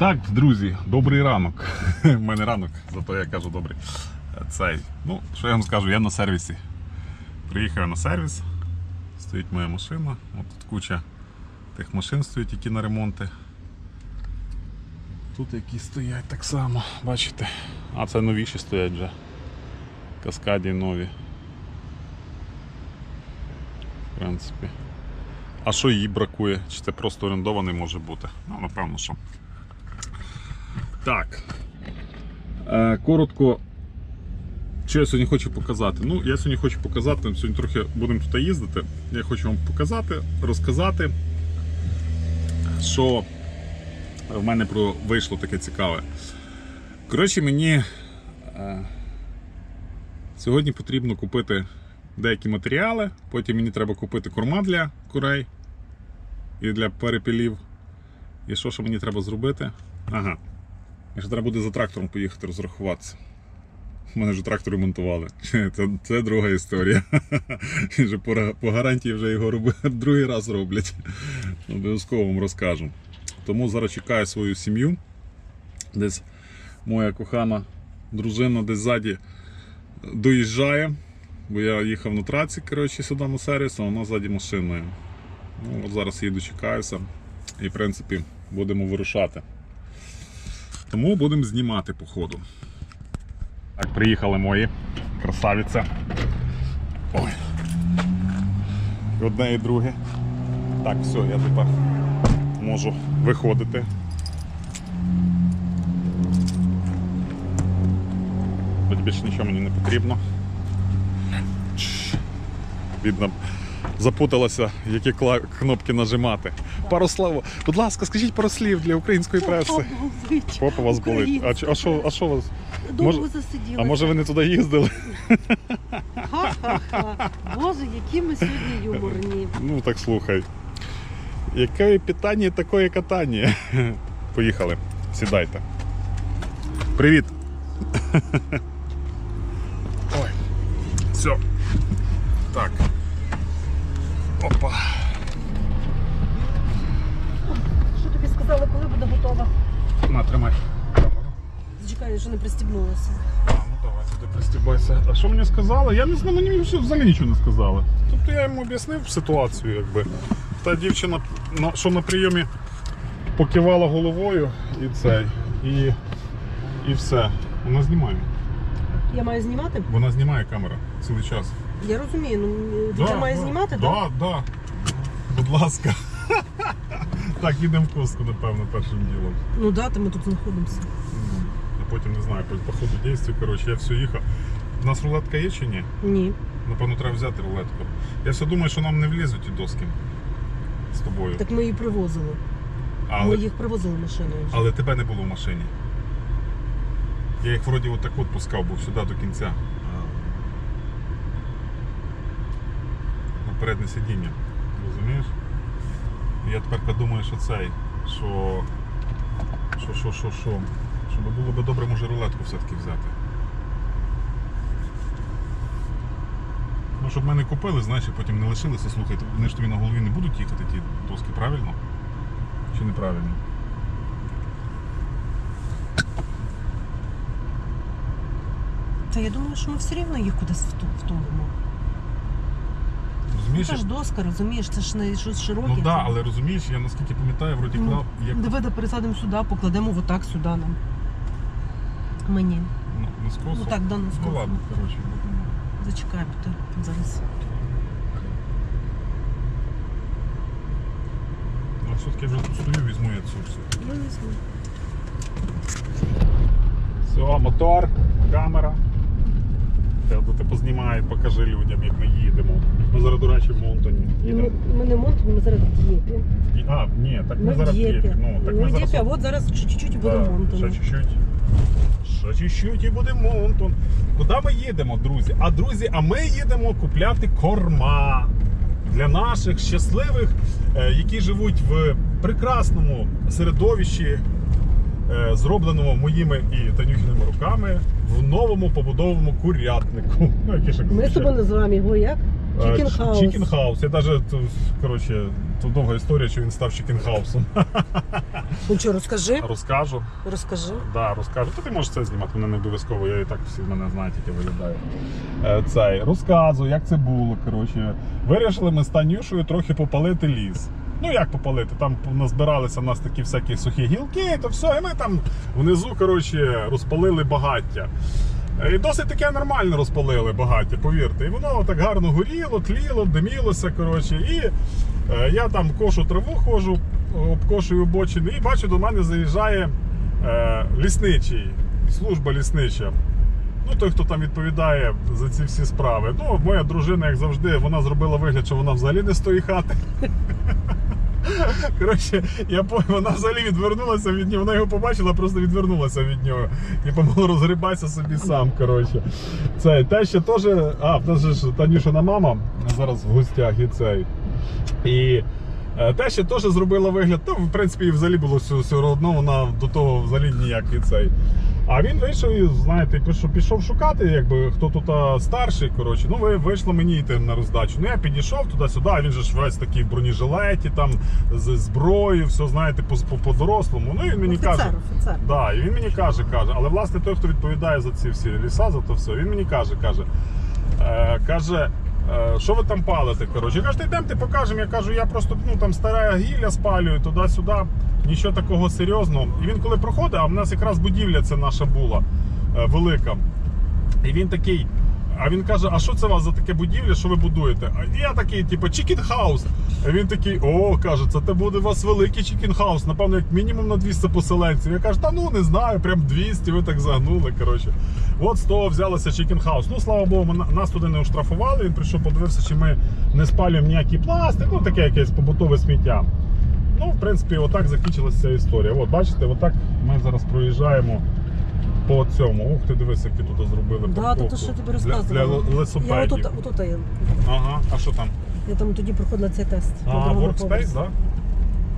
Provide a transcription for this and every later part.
Так, друзі, добрий ранок. У мене ранок, зато я кажу добрий. Цей. Ну, що я вам скажу, я на сервісі. Приїхав на сервіс, стоїть моя машина. От тут куча тих машин стоїть, які на ремонти. Тут які стоять так само, бачите. А це новіші стоять вже. Каскаді нові. В принципі. А що їй бракує? Чи це просто орендований може бути? Ну, напевно, що. Так. Е, коротко, що я сьогодні хочу показати? Ну, я сьогодні хочу показати, ми сьогодні трохи будемо тут їздити. Я хочу вам показати, розказати, що в мене про вийшло таке цікаве. Коротше, мені е, сьогодні потрібно купити деякі матеріали, потім мені треба купити корма для курей і для перепілів. І що ще мені треба зробити? Ага. Ще треба буде за трактором поїхати розрахуватися. У мене вже трактор ремонтували. Це, це друга історія. Вже по, по гарантії вже його роби, другий раз роблять. Обов'язково вам розкажу. Тому зараз чекаю свою сім'ю. Десь моя кохана дружина десь ззаді доїжджає. Бо я їхав на траці коротше, сюди на сервіс, а вона ззаді машиною. Ну, от зараз її дочекаюся і, в принципі, будемо вирушати. Тому будемо знімати по ходу. Так, приїхали мої красавіця. Ой. Одне і друге. Так, все, я тепер можу виходити. Хоч більше нічого мені не потрібно. Чш. Бідна запуталася, які кнопки нажимати. Пару слов. Будь ласка, скажіть пару слів для української преси. Попа у вас болить. А, що, а що вас? Довго засиділа. А може ви не туди їздили? Ха-ха-ха. Боже, які ми сьогодні юморні. Ну так слухай. Яке питання, таке катання. Поїхали. Сідайте. Привіт. Ой. Все. Так. Опа. Що тобі сказали, коли буде готова? На, тримай. камеру. Зачекай, що не пристібнулася. А, ну давай сюди пристібайся. А що мені сказали? Я не знаю, мені все взагалі нічого не сказали. Тобто я йому об'яснив ситуацію, якби. Та дівчина, на- що на прийомі покивала головою і цей. І, і все. Вона знімає. Я маю знімати? Вона знімає камера цілий час. Я розумію, ну я маю знімати, так? Да, да. Будь ласка. Так, їдемо в Коску, напевно, першим ділом. Ну да, то ми тут знаходимося. Потім не знаю, по, ходу дійстві, коротше, я все їхав. У нас рулетка є чи ні? Ні. Напевно, треба взяти рулетку. Я все думаю, що нам не влізуть ті доски з тобою. Так ми її привозили. Ми їх привозили машиною. вже. але тебе не було в машині. Я їх вроді отак от пускав, був сюди до кінця. На переднє сидіння. Розумієш? Я тепер думаю, що цей, що. Що, що, що, що. Щоб було би добре, може, рулетку все-таки взяти. Ну, щоб ми не купили, знаєш, і потім не лишилися, слухай, вони ж тобі на голові не будуть їхати ті доски, правильно? Чи неправильно? Та я думаю, що ми все рівно їх кудись вту- втулимо. Розумієш? це ж доска, розумієш, це ж не щось широке. Ну так, да, але розумієш, я наскільки пам'ятаю, вроді Ну, клав, як Давида пересадимо сюди, покладемо отак сюди нам. Мені. ну, не скосу. Ну так, да, на Ну ладно, коротше. Зачекай, ти зараз. Ну, все-таки я вже тут стою, візьму я цю всю. Ну, не знаю. Все, мотор, камера. Я тут познімаю, покажи людям, як ми їдемо. Ми зараз, до речі, в Монтоні. Їдемо. Ми, ми не монтуємо, ми зараз в Дєпі. І- А, ні, так ми, Ми в зараз в Дєпі. Ну, так Ми ми в зараз... Дєпі, а от зараз чуть-чуть буде Да, Монтон. Ще чуть-чуть. Ще чуть-чуть і буде Монтон. Куди ми їдемо, друзі? А друзі, а ми їдемо купляти корма для наших щасливих, е, які живуть в прекрасному середовищі, е, зробленому моїми і Танюхіними руками в новому побудовому курятнику. Ну, Ми з тобою називаємо його як? Chicken House. Чікен хаус. Я навіть, коротше, Це довга історія, що він став чекінхаусом. Ну що, розкажи, Розкажу. розкажи. Да, розкажу. Та ти можеш це знімати, мене не обов'язково, я і так всі мене знають, як я виглядаю. Е, Цей, розказую, як це було. Коротше. Вирішили ми з Танюшою трохи попалити ліс. Ну як попалити? Там назбиралися в нас такі всякі сухі гілки, то все, і ми там внизу коротше, розпалили багаття. І досить таке нормально розпалили багаття, повірте. І воно так гарно горіло, тліло, димілося. Коротше. І я там кошу траву ходжу, обкошую бочини, і бачу, до мене заїжджає е, лісничий, служба ліснича. Ну, той, хто там відповідає за ці всі справи. Ну, моя дружина, як завжди, вона зробила вигляд, що вона взагалі не з тої хати. Коротше, я вона взагалі відвернулася від нього. Вона його побачила, просто відвернулася від нього. Типу, мало розгрибайся собі сам. Коротше. Це те, що теж. А, в нас Танюшина мама зараз в гостях і цей. І е, те, що теж зробила вигляд, ну, в принципі, і взагалі було все, все одно, вона до того взагалі ніяк і цей. А він вийшов і, знаєте, пішов, пішов шукати, якби хто тут старший. Коротше, ну ви вийшло мені йти на роздачу. Ну я підійшов туди-сюди, а він же ж весь такий в бронежилеті, там з зброєю, все знаєте, по, по, по-дорослому. Ну і він мені Офіцер, каже. офіцер. Да, і він мені каже, каже, але власне той, хто відповідає за ці всі ліса, за то все, він мені каже, каже, е, каже. Е, Що ви там палите? Коротше, Я йдемте покажемо. Я кажу, я просто ну там стара гілля спалюю туди-сюди, нічого такого серйозного. І він коли проходить, а в нас якраз будівля це наша була е, велика. І він такий. А він каже: А що це у вас за таке будівля, що ви будуєте? А я такий, типу, чікін хаус. А він такий, о, каже, це те буде у вас великий чікін хаус, напевно, як мінімум на 200 поселенців. Я кажу, та ну не знаю, прям 200, ви так загнули. Коротше. От з того взялося чікін хаус. Ну, слава Богу, нас туди не оштрафували. Він прийшов, подивився, чи ми не спалюємо ніякий пластик, ну таке якесь побутове сміття. Ну, в принципі, отак закінчилася ця історія. От, бачите, отак ми зараз проїжджаємо по цьому. Ух ти, дивись, які тут зробили Да, парковку. то, що я тобі Для, розказувала. для Я отут, отут я, Ага, а що там? я там тоді проходила цей тест. на А, другому Workspace, поверсі. так? Да?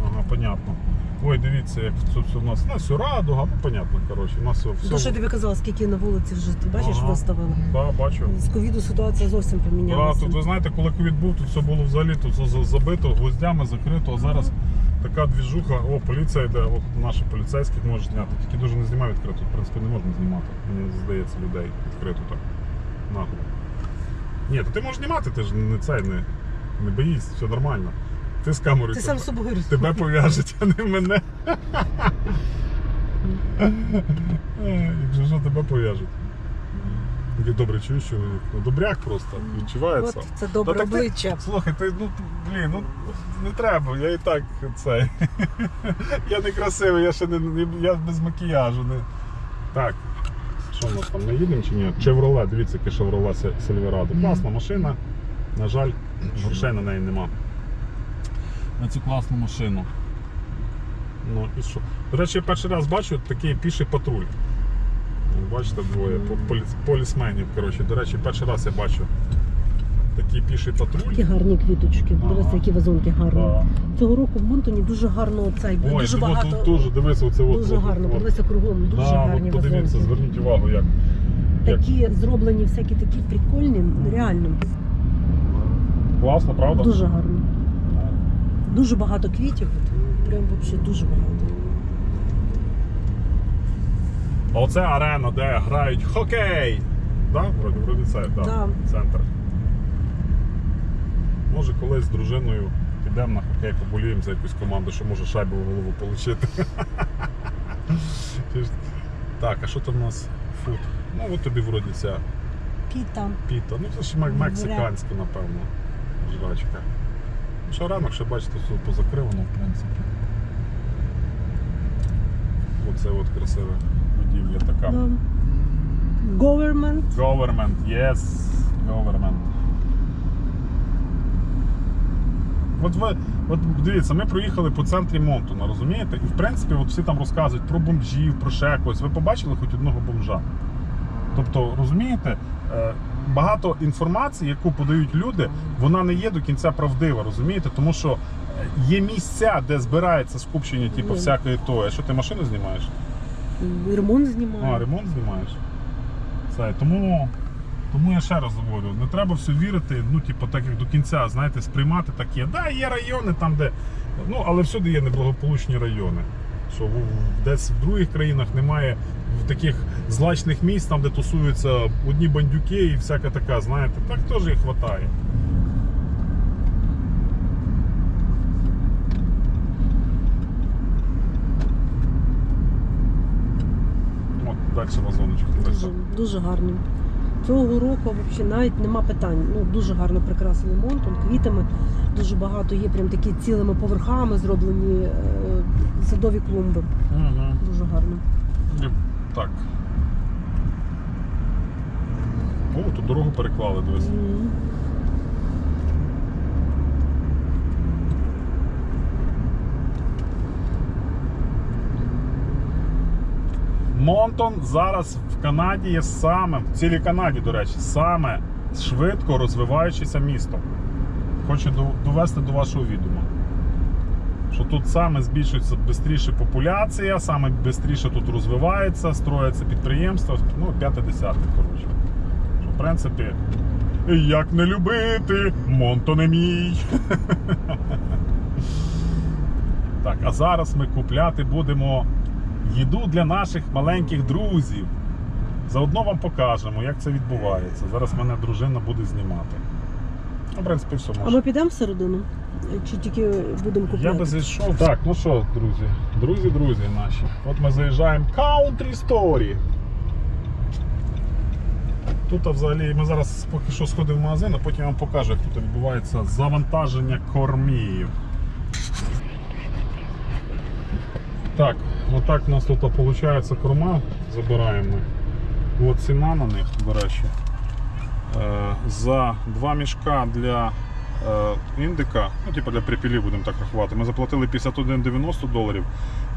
Ага, понятно. Ой, дивіться, як тут все в нас. Ну, все радуга, ну понятно, коротше. У нас все. То, що я тобі казала, скільки на вулиці вже, ти бачиш, Ага. виставили. Да, бачу. З ковіду ситуація зовсім Да, помінялася. тут ви знаєте, коли ковід був, тут все було взагалі тут все за- забито, гвоздями закрито, а зараз така двіжуха, о, поліція йде, от наші поліцейські можуть зняти. Тільки дуже не знімай відкрито, в принципі, не можна знімати. Мені здається, людей відкрито так. Нагло. Ні, то ти можеш знімати, ти ж не цей, не, не боїсь, все нормально. Ти з камерою. Ти сам собою. Тебе пов'яжуть, а не мене. Якщо що, тебе пов'яжуть. Такий добре чуєш, що ну, добряк просто відчувається. От це добре Та так ти- обличчя. Слухай, ти ну блін, ну не треба, я і так цей. я не красивий, я ще не, не я без макіяжу. Не... Так. Що нас там не їдемо чи ні? Chevrolet, дивіться, яке Chevrolet Silverado. Класна машина. На жаль, грошей на неї нема. На цю класну машину. Ну і що? До речі, я перший раз бачу такий піший патруль. Бачите, двоє поліс, полісменів. Коротше. До речі, перший раз я бачу такий піший патруль. Які гарні квіточки. Ага. Дивися, які вазонки гарні. Да. Цього року в Монтоні дуже гарно цей, Ой, дуже диво, багато. тут теж дивися, оце от. Дуже от, гарно, от. подивися кругом, дуже да, гарні от подивіться, вазонки. зверніть увагу, як. як. Такі зроблені, всякі такі прикольні, реально. Класно, правда? Дуже гарно. Дуже багато квітів. Прям взагалі дуже багато. А оце арена, де грають хокей. Да? Вроді, вроді це, да. Да. Центр. Може колись з дружиною підемо на хокей, поболіємо за якусь команду, що може шайбу в голову отримати. Так, а що там у нас? Фуд. Ну от тобі вроді ця Піта. піта. Ну це ж мек- мексиканська, напевно, жрачка. Що ранок, ще бачите, все позакривано, в принципі. Оце от красиве будівля така. Да. Government. Government, yes, government. От ви, от дивіться, ми проїхали по центрі Монтона, розумієте? І в принципі, от всі там розказують про бомжів, про ще когось. Ви побачили хоч одного бомжа? Тобто, розумієте, е, багато інформації, яку подають люди, вона не є до кінця правдива, розумієте? Тому що е, є місця, де збирається скупчення, типу, всякої тої. А що ти машину знімаєш? Ремонт знімає. А, ремонт знімаєш? Це, тому Тому я ще раз говорю, не треба все вірити, ну, типу, так як до кінця, знаєте, сприймати так є. Да, є райони там, де. Ну, але всюди є неблагополучні райони. Що десь в других країнах немає в таких злачних місць, там, де тусуються одні бандюки і всяка така, знаєте, так теж їх вистачає. Далі вазоночку. Дуже, дуже гарний. Цього року взагалі навіть нема питань. Ну, дуже гарно прикрасили Монтон квітами. Дуже багато є прям такі цілими поверхами зроблені е, садові клумби. Угу. Дуже гарно. Так. О, тут дорогу переклали, дивись. Мгм. Монтон зараз в Канаді є самим, в цілій Канаді, до речі, саме швидко розвиваючеся місто. Хочу довести до вашого відома. Що тут саме збільшується швидше популяція, саме швидше тут розвивається, строяться підприємства, ну, п'яте-десяте, коротше. В принципі, як не любити, Монто не мій. Так, а зараз ми купляти будемо їду для наших маленьких друзів. Заодно вам покажемо, як це відбувається. Зараз мене дружина буде знімати. Ну, в принципі, все А може. ми підемо всередину? Чи тільки будемо купляти? Я би зайшов. Так, ну що, друзі, друзі, друзі наші. От ми заїжджаємо Country Story. Тут а, взагалі ми зараз поки що сходимо в магазин, а потім я вам покажу, як тут відбувається завантаження кормів. Так, отак у нас тут виходить корма, забираємо. От ціна на них, до. Е, За два мішка для е, індика, ну типу для припілів будемо так рахувати, ми заплатили 51,90 доларів.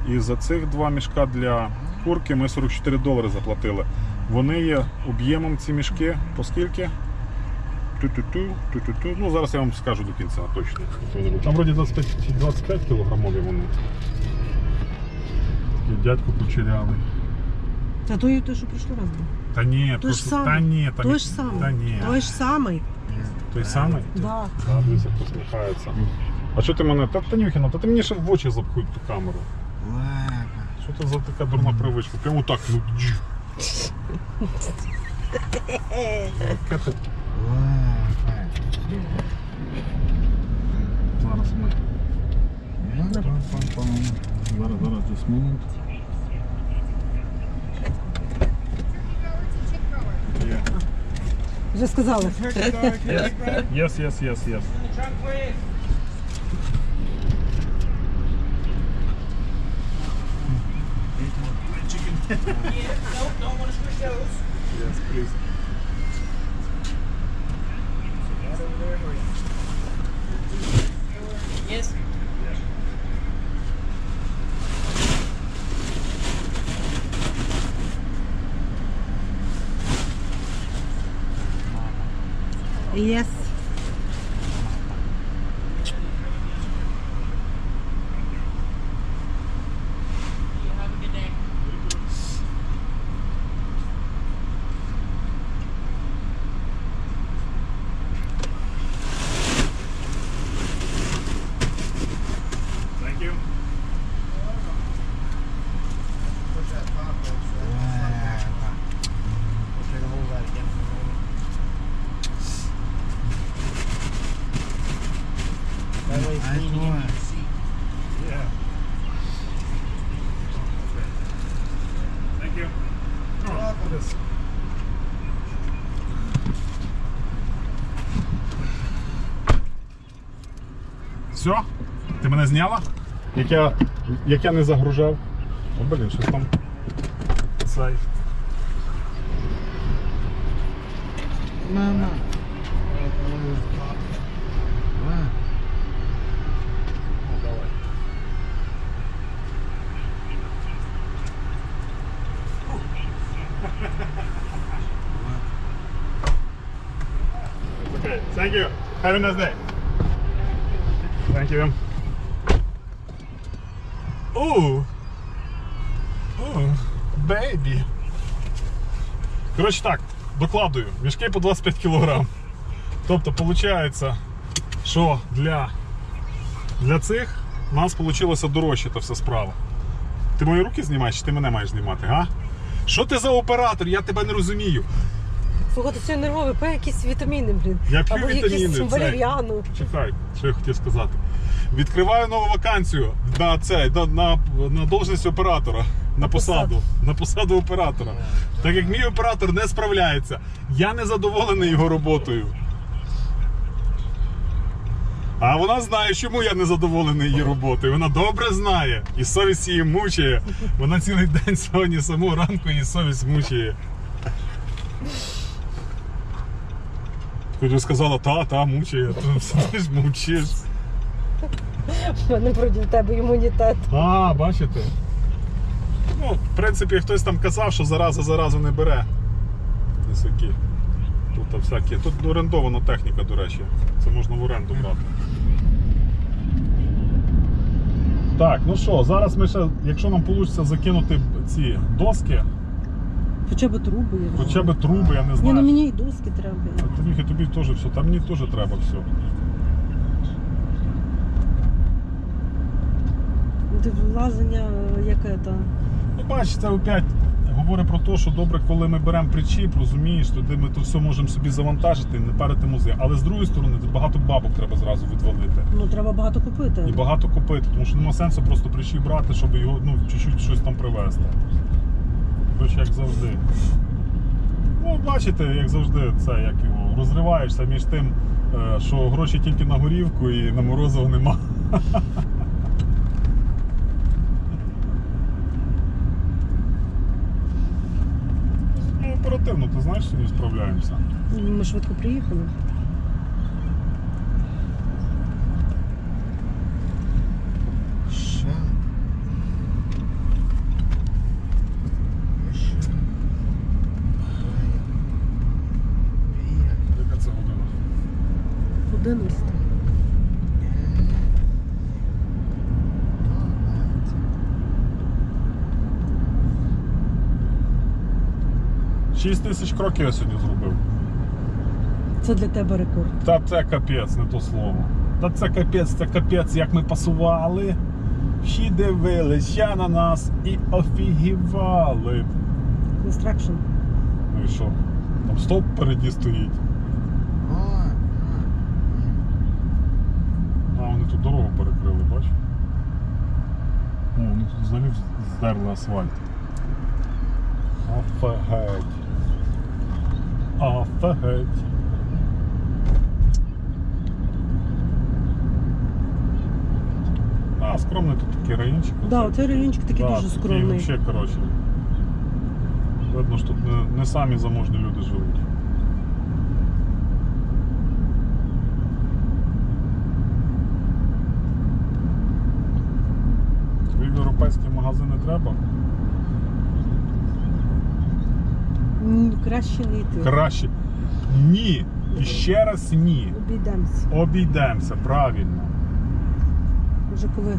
І за цих два мішка для курки ми 44 долари заплатили. Вони є об'ємом ці мішки, по скільки? Ту-ту-ту, ту-ту-ту. Ну, зараз я вам скажу до кінця точно. Там вроді 25, 25 кілограмові вони. Такий дядько кучерявий. Та той, той, що пройшли раз був. Та ні, Той ж просто- самий. та ні, та Той ж самий. Та ні. Той ж самий. Той самий? Да. Да, дивися, посміхається. А що ти мене? Та Танюхіна, та ти мені ще в очі запхуй ту камеру. Що це за така дурна привичка? Прямо так, ну. джу. Яке ти- Зараз ми. Зараз, зараз, just moment. Вже сказали. Yes, yes, yes, yes. Yes, please. Yes. Yes. Y es Все? Ти мене зняла? Як я, як я не загружав? О, блін, щось там. Цей. Мама. Thank you. Have a nice day. Thank you. Oh. Oh, baby. Коротше так, докладую, мішки по 25 кг. Тобто, виходить, що для, для цих у нас вийшло дорожче та вся справа. Ти мої руки знімаєш, чи ти мене маєш знімати, га? Що ти за оператор? Я тебе не розумію. Слухайте, це нервовий, пе якісь вітаміни, блін. Я п'ю Або вітаміни, якісь це. валеріану. Чекай, що я хотів сказати. Відкриваю нову вакансію на це, на, на, на должність оператора. На посаду. На посаду оператора. Так як мій оператор не справляється, я не задоволений його роботою. А вона знає, чому я не задоволений її роботою. Вона добре знає. І совість її мучає. Вона цілий день сьогодні самого ранку її совість мучає. Хоч сказала, та, та, мучає, ти сидиш, мовчиш. У мене проти тебе імунітет. А, бачите? Ну, в принципі, хтось там казав, що зараза заразу не бере. Високі. Тут всякі. Тут орендована техніка, до речі. Це можна в оренду брати. Так, ну що, зараз ми ще, якщо нам вийде закинути ці доски, Хоча б труби. я хоча б труби, я не Ні, знаю. ну мені і доски треба. А Тобі, тобі теж все, там мені теж треба все. Ти влазення, яке то. Ну, бачиш, це опять говорить про те, що добре, коли ми беремо причіп, розумієш, тоді ми то все можемо собі завантажити, не парити музей. Але з другої сторони, тут багато бабок треба зразу відвалити. Ну треба багато купити. І багато купити, тому що нема сенсу просто причіп брати, щоб його ну, чуть-чуть щось там привезти. Коротше, як завжди. Ну, бачите, як завжди, це як його розриваєшся між тим, е, що гроші тільки на горівку і на морозиво нема. знаешь, що не справляємося. Ну, ми швидко приехали. Ще. Ще. Яка це година? Година. 6 тисяч кроків я сьогодні зробив. Це для тебе рекорд. Та це капець, не то слово. Та це капець, це капець, як ми пасували. Всі дивилися на нас і офігівали. Construction. Ну і що? Там стоп переді стоїть. А вони тут дорогу перекрили, бач О, вони тут взагалі здерли асфальт. Офігеть. Офігеть. А, скромний тут такий райончик. Так, да, оцей райончик такий Да, дуже такий скромний. Вообще, коротше. Видно, що тут не, не самі заможні люди живуть. Тобі в європейські магазини треба? Краще не йти. Краще. Ні. І ще раз ні. Обійдемося. Обійдемося, правильно. Вже коли.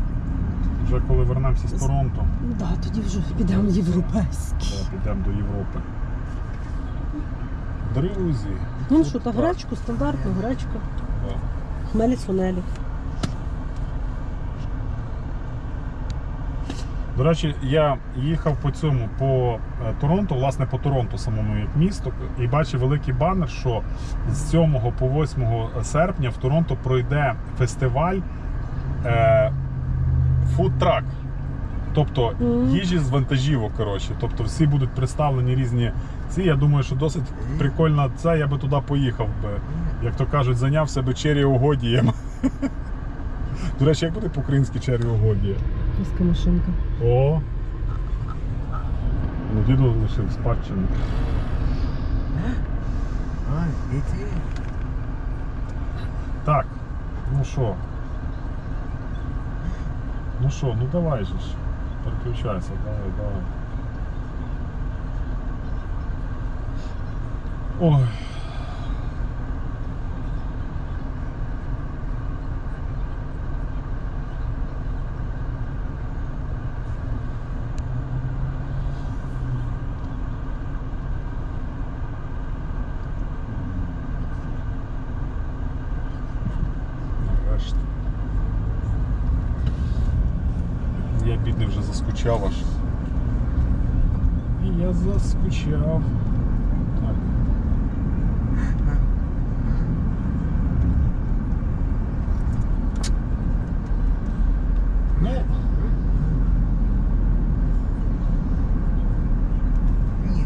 Вже коли вернемося з Торонто, Ну так, да, тоді вже підемо в європейський. то підемо до Європи. Друзі. Ну тут що, та так. гречку, стандартну гречку. Так. Хмелі сунелі. До речі, я їхав по цьому по е, Торонто, власне по Торонто самому як місто, і бачив великий банер, що з 7 по 8 серпня в Торонто пройде фестиваль е, фудтрак. Тобто їжі з вантажівок, коротше. Тобто всі будуть представлені різні ці. Я думаю, що досить прикольно це. Я би туди поїхав би. Як то кажуть, зайняв себе чері угодієм. До речі, як буде по-українськи угодіє? Міська машинка. О! Ну, діду лишив спадщину. Ой, іди. Так, ну що? Ну що, ну давай же ж. Переключайся, давай, давай. Ой. вже заскучав аж. І я заскучав. Так. Ну, Ні.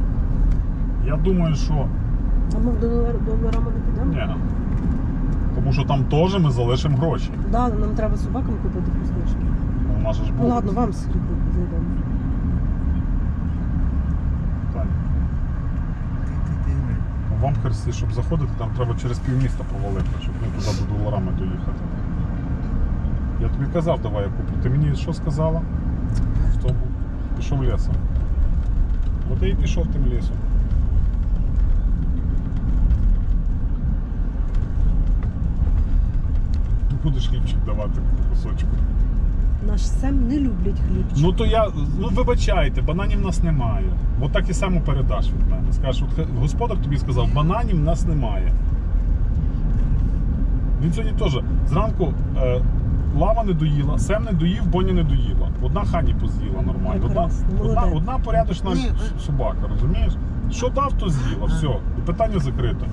я думаю, що А ми до Новер- до Лорама не підемо? ні. Тому що там теж ми залишимо гроші. Да, але нам треба собакам купити вкусняшки. Ну, У нас же ж Ну було. ладно, вам скільки Зайдемо. Так. В Амхерсі, щоб заходити, там треба через півміста провалити, щоб ми туди до доларами доїхати. Я тобі казав, давай я куплю. Ти мені що сказала? Що пішов лісом. От і пішов тим лісом. Будеш хлібчик давати по кусочку. Наш сем не люблять хлібчик. Ну то я, ну вибачайте, бананів в нас немає. От так і само передаш від мене. Скажеш, от хе- господар тобі сказав, бананів в нас немає. Він сьогодні теж зранку е, лава не доїла, сем не доїв, боня не доїла. Одна хані поз'їла нормально. Одна, Прекрасно, одна, молодець. одна порядочна Ні, с- собака, розумієш? Що дав, то з'їла, все. І питання закрите.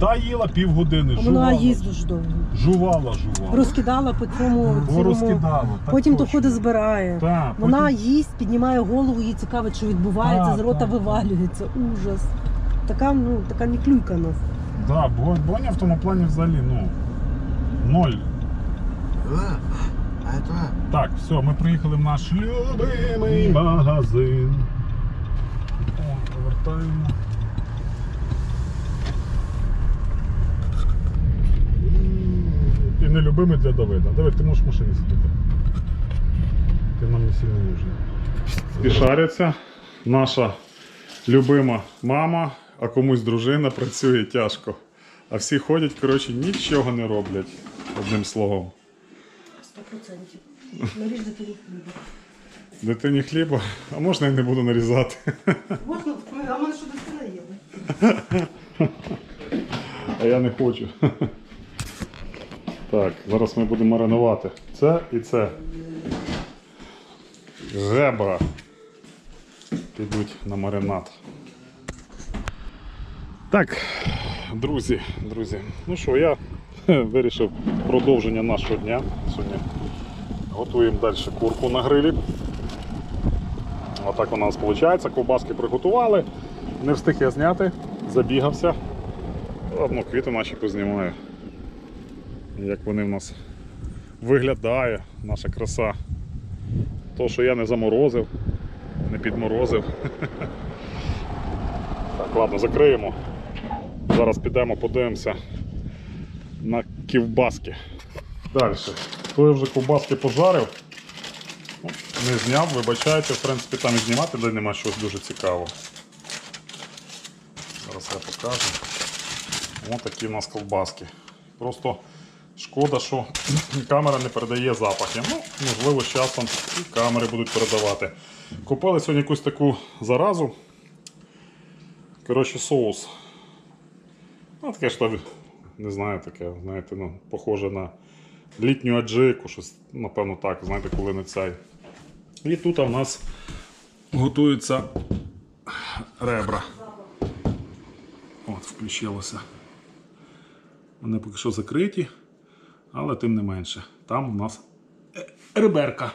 Та їла півгодини, Вона їсть дуже довго. жувала, жувала. Розкидала по цьому. Бо цілому- так Потім то ходить збирає. Так, Вона потім- їсть, піднімає голову, їй цікаво, що відбувається, Так, з рота так, вивалюється. Ужас. Така, ну, така не клюйка нас. Да, Бо- Боня в тому плані взагалі, ну, ноль. Так, все, ми приїхали в наш любимий магазин. О, повертаємо. Нелюбимий для Давида. Давид, ти можеш в машині сидіти. Ти нам не сильно нужен. І шаряться. Наша любима мама, а комусь дружина працює тяжко. А всі ходять, коротше, нічого не роблять, одним словом. Сто процентів. Наріж дитині хліба. Дитині хліба, а можна я не буду нарізати. Можна, а мене що дитина є? А я не хочу. Так, зараз ми будемо маринувати. Це і це. Ребра підуть на маринад. Так, друзі, друзі. Ну що, я вирішив продовження нашого дня. Сьогодні готуємо далі курку на грилі. Отак у нас виходить. Ковбаски приготували. Не встиг я зняти, забігався. Ладно, квіти наші познімаю. Як вони в нас виглядає, наша краса. То, що я не заморозив, не підморозив. Так, ладно, закриємо. Зараз підемо, подивимося на ковбаски. Далі. То я вже ковбаски пожарив. Ну, Не зняв, вибачайте, в принципі, там і знімати де нема щось дуже цікавого. Зараз я покажу. Ось такі у нас ковбаски. Просто шкода, що камера не передає запахи. Ну, можливо, з часом і камери будуть передавати. Купили сьогодні якусь таку заразу. Коротше, соус. Ну, таке що, не знаю, таке, знаєте, ну, похоже на літню аджику, щось, напевно, так, знаєте, коли не цей. І тут у нас готуються ребра. От, включилося. Вони поки що закриті, але тим не менше. Там у нас е, реберка.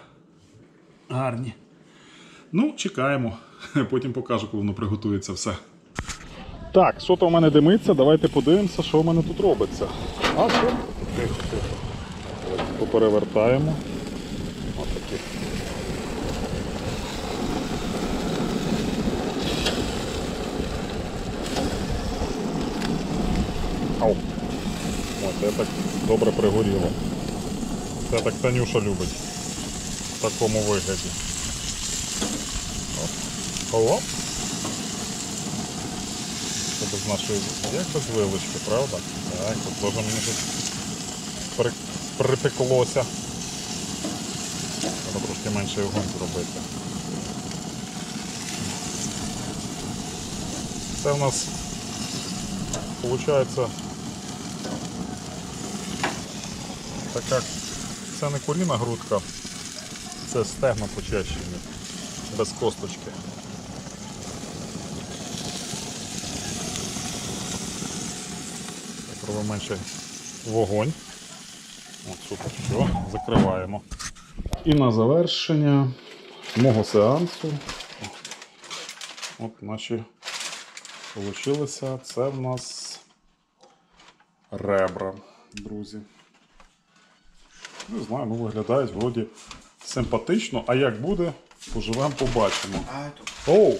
Гарні. Ну, чекаємо. Потім покажу, коли воно приготується все. Так, що то в мене димиться, давайте подивимося, що в мене тут робиться. А що? Тихо, тихо. Поперевертаємо. Ось такі. Ау. Це так добре пригоріло. Це так Танюша любить. В такому вигляді. Оп. Це без нашої. Як без вилочки, правда? Так, тут теж мені тут при... припеклося. Треба трошки менше огонь зробити. Це в нас виходить така, це не куріна грудка, Це стегна почищені. Без косточки. Так, робимо менше вогонь. От супер, все, закриваємо. І на завершення мого сеансу. От наші получилися. Це в нас ребра, друзі. Не знаю, ну виглядають вроді симпатично, а як буде, поживемо, побачимо. Оу!